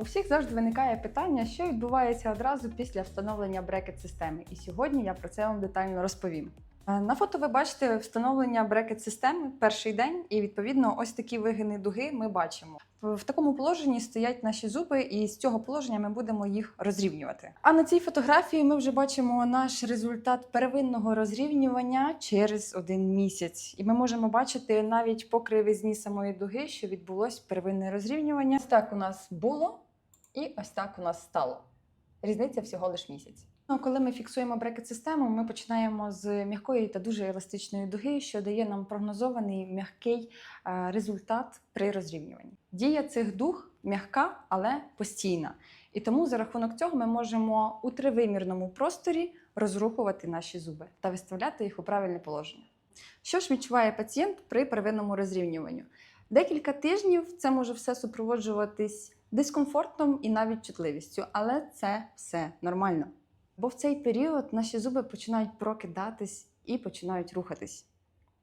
У всіх завжди виникає питання, що відбувається одразу після встановлення брекет-системи. І сьогодні я про це вам детально розповім. Е, На фото ви бачите встановлення брекет-системи перший день, і відповідно ось такі вигини дуги ми бачимо. В такому положенні стоять наші зуби, і з цього положення ми будемо їх розрівнювати. А на цій фотографії ми вже бачимо наш результат первинного розрівнювання через один місяць. І ми можемо бачити навіть по кривизні самої дуги, що відбулось первинне розрівнювання. Так у нас було, і ось так у нас стало. Різниця всього лиш місяць. Ну, коли ми фіксуємо брекет-систему, ми починаємо з м'якої та дуже еластичної дуги, що дає нам прогнозований м'який е, результат при розрівнюванні. Дія цих дуг м'яка, але постійна. І тому за рахунок цього ми можемо у тривимірному просторі розрухувати наші зуби та виставляти їх у правильне положення. Що ж відчуває пацієнт при первинному розрівнюванню? Декілька тижнів це може все супроводжуватись дискомфортом і навіть чутливістю, але це все нормально. Бо в цей період наші зуби починають прокидатись і починають рухатись.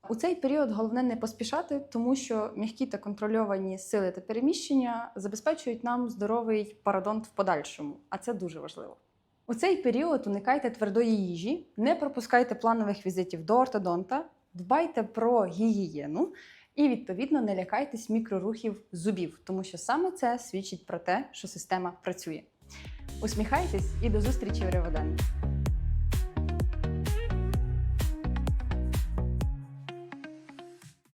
У цей період головне не поспішати, тому що м'які та контрольовані сили та переміщення забезпечують нам здоровий пародонт в подальшому, а це дуже важливо. У цей період уникайте твердої їжі, не пропускайте планових візитів до ортодонта, дбайте про гігієну і, відповідно, не лякайтесь мікрорухів зубів, тому що саме це свідчить про те, що система працює. Усміхайтесь і до зустрічі в Реводан.